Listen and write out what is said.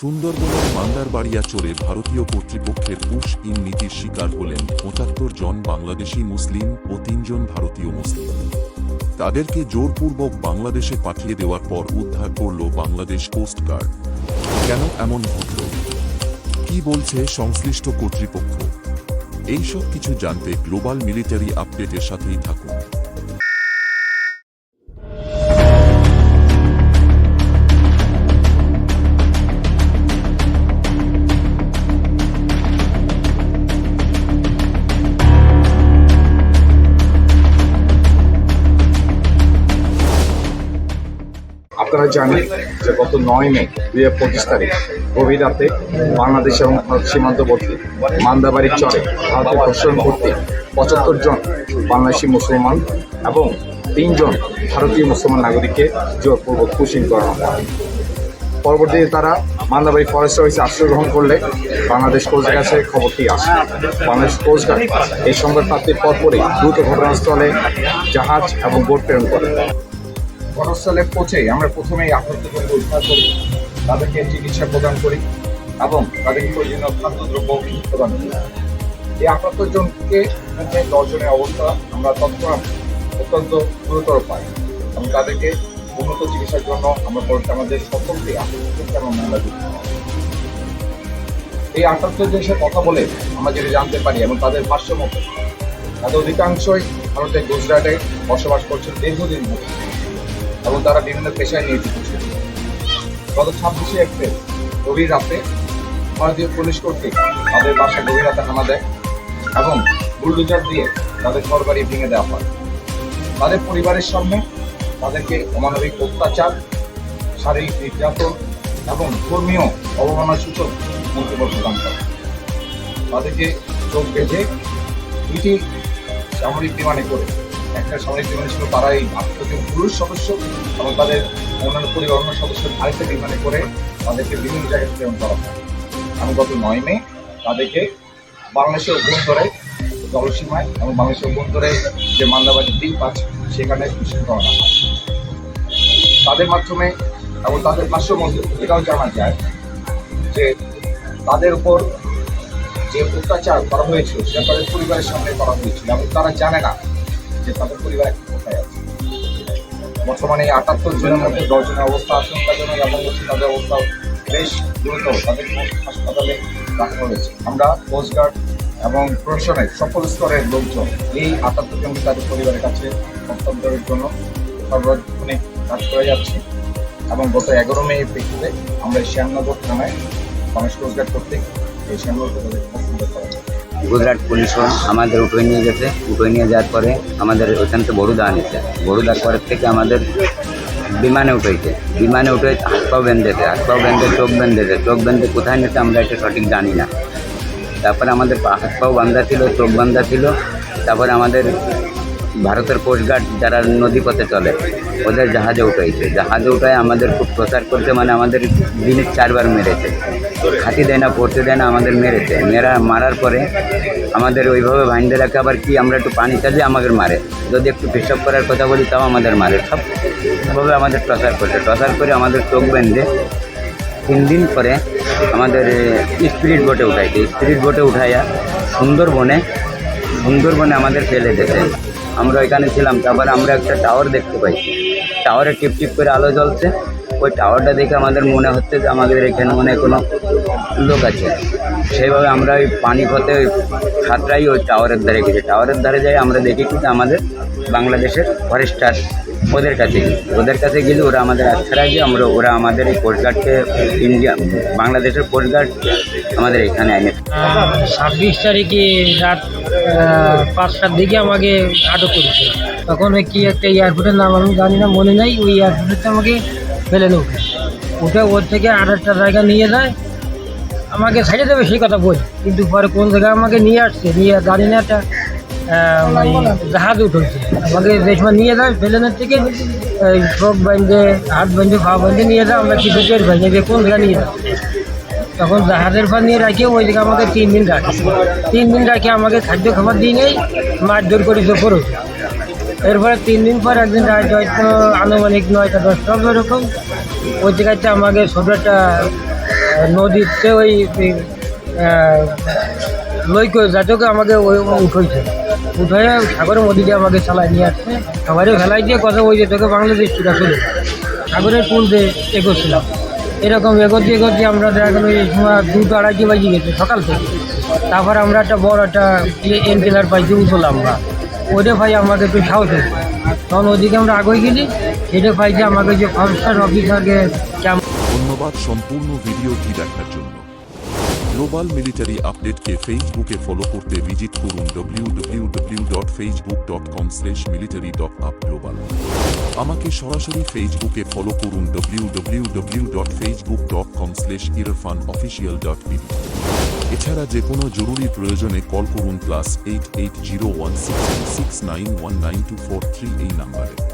সুন্দরবনের মান্দারবাড়িয়া চরে ভারতীয় কর্তৃপক্ষের পুশ ইন নীতির শিকার হলেন পঁচাত্তর জন বাংলাদেশি মুসলিম ও তিনজন ভারতীয় মুসলিম। তাদেরকে জোরপূর্বক বাংলাদেশে পাঠিয়ে দেওয়ার পর উদ্ধার করল বাংলাদেশ কোস্টগার্ড কেন এমন ঘটল? কি বলছে সংশ্লিষ্ট কর্তৃপক্ষ? এইসব কিছু জানতে গ্লোবাল মিলিটারি আপডেটের সাথেই থাকুন। জানেন যে গত নয় মে দুই হাজার পঁচিশ তারিখ গভীর রাতে বাংলাদেশ এবং ভারত সীমান্তবর্তী মান্দাবাড়ির চরে ভারতের ধর্ষণ করতে পঁচাত্তর জন বাংলাদেশি মুসলমান এবং তিনজন ভারতীয় মুসলমান নাগরিককে জোরপূর্বক পুশিং করানো হয়। পরবর্তীতে তারা মান্দাবাড়ি ফরেস্ট অফিসে আশ্রয় গ্রহণ করলে বাংলাদেশ কোস্ট কাছে খবরটি আসে। বাংলাদেশ কোস্ট গার্ড এই সংবাদ প্রাপ্তির পরপরই দ্রুত ঘটনাস্থলে জাহাজ এবং বোট প্রেরণ করে। ঘটনাস্থলে পৌঁছে আমরা প্রথমেই আহতদেরকে উদ্ধার করি, তাদেরকে চিকিৎসা প্রদান করি এবং তাদেরকে প্রয়োজনীয় খাদ্যদ্রব্য প্রদান করি। এই আক্রান্ত জনকে দশজনের অবস্থা আমরা তৎক্ষণাৎ অত্যন্ত গুরুতর পাই এবং তাদেরকে উন্নত চিকিৎসার জন্য আমরা পরে আমাদের সকলকে আমরা মামলা দিতে এই আক্রান্তদের সাথে কথা বলে আমরা যেটা জানতে পারি এবং তাদের ভাষ্য মতো তাদের অধিকাংশই ভারতের গুজরাটে বসবাস করছেন দীর্ঘদিন ধরে। এবং তারা বিভিন্ন পেশায় নিয়োজিত ছিল। গত ছাব্বিশে এপ্রিল, গভীর রাতে ভারতীয় পুলিশ কর্তৃক তাদের বাসায় গভীর রাতে হানা দেয় এবং বুলডোজার দিয়ে তাদের ঘর বাড়ি ভেঙে দেওয়া হয়। তাদের পরিবারের সামনে তাদেরকে অমানবিক অত্যাচার, শারীরিক নির্যাতন এবং ধর্মীয় অবমাননা সূচক মন্তব্য প্রদান করে। তাদেরকে চোখ বেঁধে দুইটি সামরিক বিমানে করে একটা সামরিক বিমানে ছিল তারা এই আত্মজন পুরুষ সদস্য এবং তাদের অন্যান্য পরিবার অন্য সদস্য আরেকটা বিমানে করে তাদেরকে বিভিন্ন জায়গায় প্রেরণ করা হয়। এবং গত নয় মে তাদেরকে বাংলাদেশের অভ্যন্তরে জলসীমায় এবং বাংলাদেশের অভ্যন্তরে যে মান্দাবাড়ি দ্বীপ আছে, সেখানে মিশন করানো হয়। তাদের মাধ্যমে এবং তাদের মধ্যে এটাও জানা যায় যে তাদের উপর যে অত্যাচার করা হয়েছিল, সেটা তাদের পরিবারের সামনে করা হয়েছিল এবং তারা জানে না যে তাদের পরিবার এখন কোথায় আছে। বর্তমানে আটাত্তর জনের মধ্যে দশজনের অবস্থা আশঙ্কাজনক, এবং হচ্ছে তাদের অবস্থা বেশ গুরুতর তাদের হাসপাতালে রাখা হয়েছে। আমরা কোস্টগার্ড এবং প্রশাসনের সকল স্তরের লোকজন এই আটাত্তর জনকে তাদের পরিবারের কাছে হস্তান্তরের জন্য সর্বাধুনিক কাজ করে যাচ্ছি। এবং গত এগারো মে প্রেক্ষিতে আমরা শ্যামনগর থানায় বাংলাদেশ কোস্টগার্ড কর্তৃক এই শ্যামনগর তাদের হস্তান্তর করা। গুজরাট পুলিশও আমাদের উঠে নিয়ে গেছে। উঠে নিয়ে যাওয়ার পরে আমাদের ওইখান থেকে বড়ুদা আনেছে। বড়ুদা করার থেকে আমাদের বিমানে উঠেছে। বিমানে উঠে হাত পাও বেঁধেছে হাত পাও বেঁধে, চোখ বেঁধেছে চোখ বেঁধে কোথায় নিতে আমরা এটা সঠিক জানি না। তারপরে আমাদের হাত পাও বান্ধা ছিল, চোখ বান্ধা ছিল। তারপরে আমাদের ভারতের কোস্টগার্ড যারা নদীপথে চলে, ওদের জাহাজে উঠাইছে। জাহাজে উঠায় আমাদের খুব প্রচার করতে মানে আমাদের দিনে চারবার মেরেছে। খাতি দেয় না, পড়তে দেয় না, আমাদের মেরেছে। মেরা, মারার পরে আমাদের ওইভাবে ভাইন্দে রাখে আবার কি আমরা একটু পানি চালিয়ে আমাদের মারে। যদি একটু পেশাব করার কথা বলি, তাও আমাদের মারে। সবভাবে আমাদের টর্চার করছে। টর্চার করে আমাদের চোখ বেঁধে তিন দিন পরে আমাদের স্পিরিট বোটে উঠাইছে। স্পিরিট বোটে উঠাইয়া সুন্দরবনে সুন্দরবনে আমাদের ফেলে দিয়েছে। আমরা ওইখানে ছিলাম, তারপরে আমরা একটা টাওয়ার দেখতে পাই। টাওয়ারে টিপ টিপ করে আলো জ্বলছে। ওই টাওয়ারটা দেখে আমাদের মনে হচ্ছে যে আমাদের এখানে মনে কোনো লোক আছে। সেইভাবে আমরা ওই পানি পথে ওই সাঁতরাই ওই টাওয়ারের ধারে গেছি। টাওয়ারের ধারে যাই আমরা দেখি কিন্তু আমাদের বাংলাদেশের ফরেস্টার ওদের কাছে ওদের কাছে গেলে ওরা আমাদের আশ্রয় দিয়ে আমরা, ওরা আমাদের এই কোস্টগার্ডকে ইন্ডিয়া বাংলাদেশের কোস্টগার্ড আমাদের এখানে এনে ছাব্বিশ তারিখে রাত পাঁচটার দিকে আমাকে আটক করেছে। তখন কি একটা এয়ারপোর্টের নাম আমি জানি না, মনে নেই, ওই এয়ারপোর্টে আমাকে ফেলে উঠে উঠে ওর থেকে আর একটা জায়গা নিয়ে যায়, আমাকে ছেড়ে দেবে সেই কথা বলি, কিন্তু পরে কোন জায়গায় আমাকে নিয়ে আসছে, নিয়ে জানি না একটা জাহাজ উঠেছে। আমাকে যে নিয়ে যায় প্লেনের থেকে চোখ বাঁধে, হাত বাঁধে, পা বাঁধে নিয়ে যায় আমরা কিছু টের পাই না, যে কোন জায়গায় নিয়ে যায় তখন জাহাজের পর নিয়ে রাখি ওই দিকে আমাকে তিন দিন রাখে। তিন দিন রাখে আমাকে খাদ্য খাবার দিয়ে নেই, মারধর করে জোর এরপরে তিন দিন পর একদিন রাত হয়তো আনুমানিক নয়টা, দশটা এরকম। ওই জায়গাতে আমাকে ছোটো একটা নদীতে ওই লইক যাতে আমাকে ওই উঠাইছে উঠে সাগরের মধ্যে দিয়ে আমাকে চালাই নিয়ে আসছে। সাগরে ফেলাই দিয়ে কথা বলছে, তোকে বাংলাদেশ চুরা চলে সাগরের পুল দিয়ে এগোচ্ছিলাম। এরকম এগোতে এগোতে আমরা দেখা এই সময় দুটো আড়াইটি বাজি গেছে সকাল থেকে। তারপর আমরা একটা বড় একটা এনটেলার পাইছি উঠলাম আমরা। ওটা ভাই আমাকে একটু সাহস হয়েছে তখন ওদিকে আমরা আগে গেলি এটা পাইছে আমাকে যে ফরেস্টার অফিসারকে ধন্যবাদ সম্পূর্ণ ভিডিওটি দেখার জন্য। গ্লোবাল মিলিটারি আপডেটকে ফেসবুকে ফলো করতে ভিজিট করুন www.facebook.com military.upglobal আমাকে সরাসরি ফেসবুকে ফলো করুন www.facebook.com irfanofficial.bb এছাড়া যে কোনো জরুরি প্রয়োজনে কল করুন plus eight eight zero one six six nine one nine two four three এই নাম্বারে